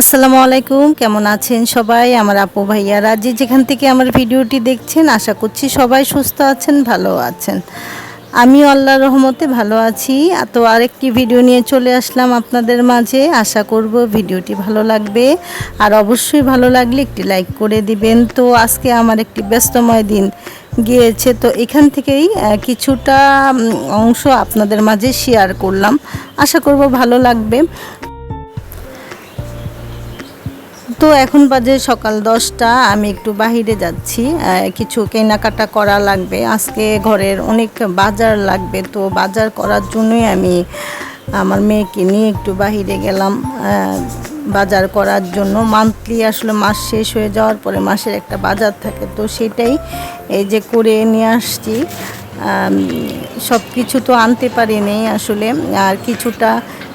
আসসালামু আলাইকুম, কেমন আছেন সবাই? আমার আপু ভাইয়ারা, যে যেখান থেকে আমার ভিডিওটি দেখছেন, আশা করছি সবাই সুস্থ আছেন, ভালো আছেন। আমি আল্লাহর রহমতে ভালো আছি। তো আরেকটি ভিডিও নিয়ে চলে আসলাম আপনাদের মাঝে। আশা করব ভিডিওটি ভালো লাগবে। আর অবশ্যই ভালো লাগলে একটি লাইক করে দিবেন। তো আজকে আমার একটি ব্যস্তময় দিন গিয়েছে। তো এখান থেকেই কিছুটা অংশ আপনাদের মাঝে শেয়ার করলাম। আশা করব ভালো লাগবে। তো এখন বাজে সকাল দশটা, আমি একটু বাহিরে যাচ্ছি কিছু কেনাকাটা করা লাগবে। আজকে ঘরের অনেক বাজার লাগবে, তো বাজার করার জন্যই আমি আমার মেয়েকে নিয়ে একটু বাহিরে গেলাম বাজার করার জন্য। মান্থলি আসলে মাস শেষ হয়ে যাওয়ার পরে মাসের একটা বাজার থাকে, তো সেটাই এই যে করে নিয়ে আসছি। সব কিছু তো আনতে পারিনি আসলে, আর কিছুটা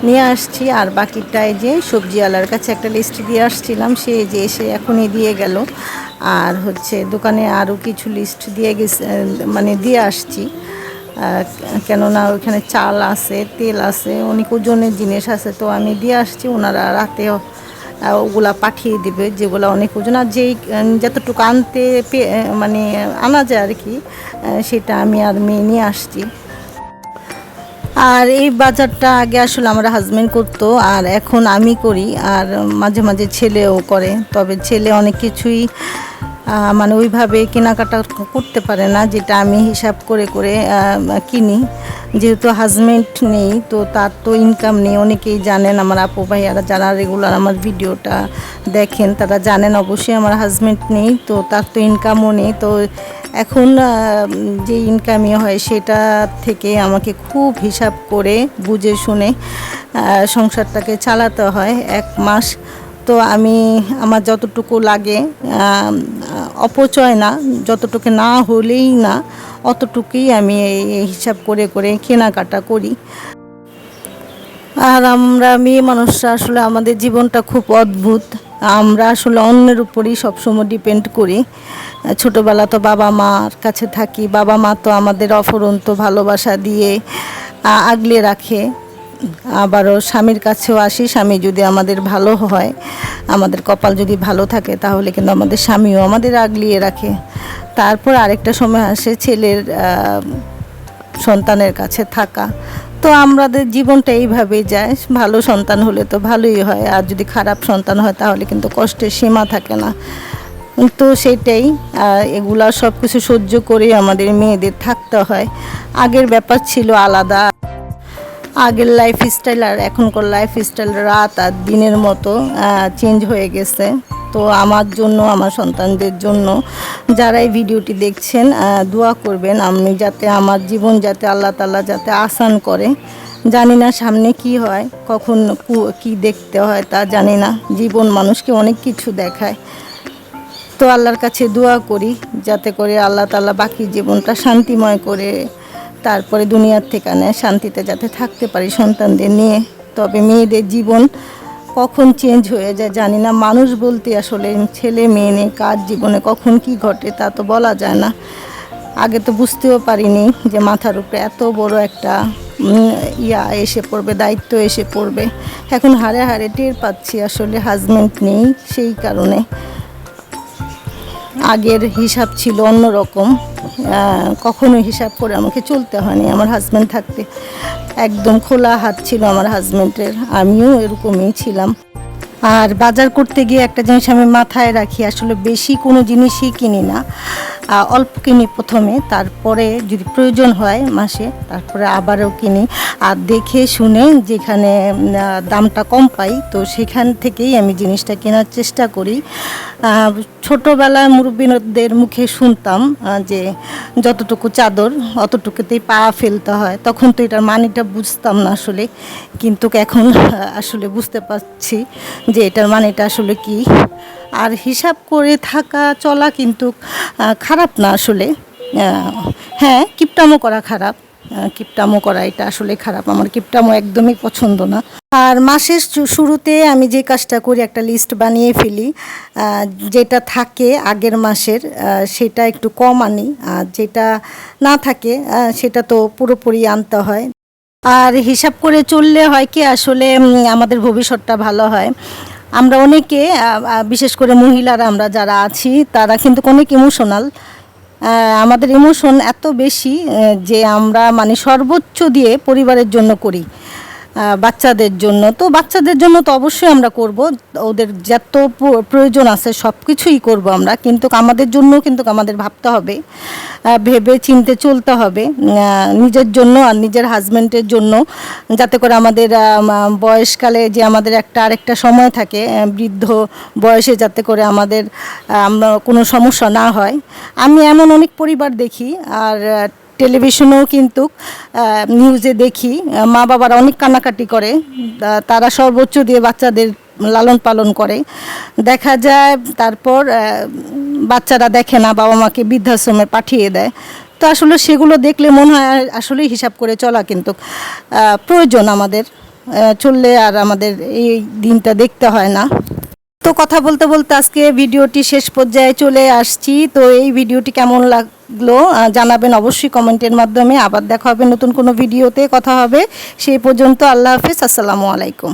নিয়ে আসছি, আর বাকিটা এই যে সবজিওয়ালার কাছে একটা লিস্ট দিয়ে আসছিলাম, সে যে এসে এখনই দিয়ে গেল। আর হচ্ছে দোকানে আরও কিছু লিস্ট দিয়ে গেছে মানে দিয়ে আসছি। কেননা ওখানে চাল আছে, তেল আছে, অনেক ওজনের জিনিস আছে, তো আমি দিয়ে আসছি, ওনারা রাতে ওগুলা পাঠিয়ে দেবে, যেগুলো অনেক ওজন। আর যেই যতটুকু আনতে মানে আনা যায় আর কি সেটা আমি আর মেয়ে নিয়ে আসছি। আর এই বাজারটা আগে আসলে আমার হাজব্যান্ড করতো, আর এখন আমি করি, আর মাঝে মাঝে ছেলেও করে। তবে ছেলে অনেক কিছুই মানে ওইভাবে কেনাকাটা করতে পারে না, যেটা আমি হিসাব করে করে কিনি। যেহেতু হাজবেন্ড নেই, তো তার তো ইনকাম নেই। অনেকেই জানেন, আমার আপু ভাইয়ারা যারা রেগুলার আমার ভিডিওটা দেখেন, তারা জানেন অবশ্যই আমার হাজবেন্ড নেই, তো তার তো ইনকামও নেই। তো এখন যে ইনকামই হয়, সেটা থেকে আমাকে খুব হিসাব করে বুঝে শুনে সংসারটাকে চালাতে হয়। এক মাস তো আমি, আমার যতটুকু লাগে অপচয় না, যতটুকু না হলেই না, অতটুকুই আমি এই হিসাব করে করে কেনাকাটা করি। আর আমরা মেয়ে মানুষরা আসলে আমাদের জীবনটা খুব অদ্ভুত। আমরা আসলে অন্যের উপরই সবসময় ডিপেন্ড করি। ছোটোবেলা তো বাবা মার কাছে থাকি, বাবা মা তো আমাদের অফরন্ত ভালোবাসা দিয়ে আগলে রাখে। আবারও স্বামীর কাছেও আসি। স্বামী যদি আমাদের ভালো হয়, আমাদের কপাল যদি ভালো থাকে, তাহলে কিন্তু আমাদের স্বামীও আমাদের আগলিয়ে রাখে। তারপর আরেকটা সময় আসে ছেলের সন্তানের কাছে থাকা। তো আমাদের জীবনটা এইভাবেই যায়। ভালো সন্তান হলে তো ভালোই হয়, আর যদি খারাপ সন্তান হয়, তাহলে কিন্তু কষ্টের সীমা থাকে না। তো সেটাই এগুলা সব কিছু সহ্য করে আমাদের মেয়েদের থাকতে হয়। আগের ব্যাপার ছিল আলাদা। আগের লাইফ স্টাইল আর এখনকার লাইফ স্টাইল রাত আর দিনের মতো চেঞ্জ হয়ে গেছে। তো আমার জন্য, আমার সন্তানদের জন্য যারা এই ভিডিওটি দেখছেন দোয়া করবেন আমি যাতে আমার জীবন যাতে আল্লাহ তাল্লাহ যাতে আসান করে। জানি না সামনে কি হয়, কখন কি দেখতে হয় তা জানি না। জীবন মানুষকে অনেক কিছু দেখায়। তো আল্লাহর কাছে দোয়া করি, যাতে করে আল্লাহ তাল্লাহ বাকি জীবনটা শান্তিময় করে তারপরে দুনিয়ার থেকে নেয় শান্তিতে যাতে থাকতে পারি সন্তানদের নিয়ে। তবে মেয়েদের জীবন কখন চেঞ্জ হয়ে যায় জানি না। মানুষ বলতে আসলে ছেলে মেয়ে নেই, কার জীবনে কখন কি ঘটে তা তো বলা যায় না। আগে তো বুঝতেও পারিনি যে মাথার উপরে এত বড় একটা ইয়া এসে পড়বে, দায়িত্ব এসে পড়বে। এখন হারে হারে টের পাচ্ছি আসলে হাজবেন্ড নেই সেই কারণে। আগের হিসাব ছিল অন্যরকম। কখনো হিসাব করে আমাকে চলতে হয়নি আমার হাজব্যান্ড থাকতে। একদম খোলা হাত ছিল আমার হাজব্যান্ডের আমিও এরকমই ছিলাম। আর বাজার করতে গিয়ে একটা জিনিস আমি মাথায় রাখি, আসলে বেশি কোনো জিনিসই কিনি না। অল্প কিনি প্রথমে তারপরে যদি প্রয়োজন হয় মাসে তারপরে আবারও কিনি। আর দেখে শুনে যেখানে দামটা কম পাই তো সেখান থেকেই আমি জিনিসটা কেনার চেষ্টা করি। ছোটোবেলায় মুরব্বীদের মুখে শুনতাম যে যতটুকু চাদর অতটুকুতেই পা ফেলতে হয়। তখন তো এটার মানেটা বুঝতাম না আসলে। কিন্তু এখন আসলে বুঝতে পারছি যে এটার মানেটা আসলে কি। আর হিসাব করে থাকা চলা কিন্তু আহ, খারাপ না আসলে। হ্যাঁ কিপটামো করা খারাপ। কিপটামো করা এটা আসলে খারাপ। আমার কিপটামো একদমই পছন্দ না। আর মাসের শুরুতে আমি যে কাজটা করি, একটা লিস্ট বানিয়ে ফেলি। যেটা থাকে আগের মাসের সেটা একটু কম আনি। আর যেটা না থাকে সেটা তো পুরোপুরি আনতে হয়। আর হিসাব করে চললে হয় কি, আসলে আমাদের ভবিষ্যৎটা ভালো হয়। আমরা অনেকে বিশেষ করে মহিলারা আমরা যারা আছি, তারা কিন্তু অনেক ইমোশনাল আমাদের ইমোশন এত বেশি যে আমরা মানে সর্বোচ্চ দিয়ে পরিবারের জন্য করি। বাচ্চাদের জন্য। তো বাচ্চাদের জন্য তো অবশ্যই আমরা করব। ওদের যত প্রয়োজন আছে সব কিছুই করব আমরা। কিন্তু আমাদের জন্য কিন্তু আমাদের ভাবতে হবে। ভেবে চিনতে চলতে হবে। নিজের জন্য আর নিজের হাজব্যান্ডের জন্য। যাতে করে আমাদের বয়সকালে যে আমাদের একটা আরেকটা সময় থাকে বৃদ্ধ বয়সে যাতে করে আমাদের আমরা কোনো সমস্যা না হয়। আমি এমন অনেক পরিবার দেখি, আর টেলিভিশনেও কিন্তু নিউজে দেখি মা বাবারা অনেক কান্নাকাটি করে তারা সর্বোচ্চ দিয়ে বাচ্চাদের লালন পালন করে। দেখা যায় তারপর বাচ্চারা দেখে না, বাবা মাকে বৃদ্ধাশ্রমে পাঠিয়ে দেয়। তো আসলে সেগুলো দেখলে মনে হয় আসলেই হিসাব করে চলা কিন্তু প্রয়োজন আমাদের চললে আর আমাদের এই দিনটা দেখতে হয় না। তো কথা বলতে বলতে আজকে ভিডিওটি শেষ পর্যায়ে চলে আসছি। তো এই ভিডিওটি কেমন লাগল আহ, জানাবেন অবশ্যই কমেন্টের মাধ্যমে। আবার দেখা হবে নতুন কোনো ভিডিওতে কথা হবে। সেই পর্যন্ত আল্লাহ হাফিজ আসসালামু আলাইকুম।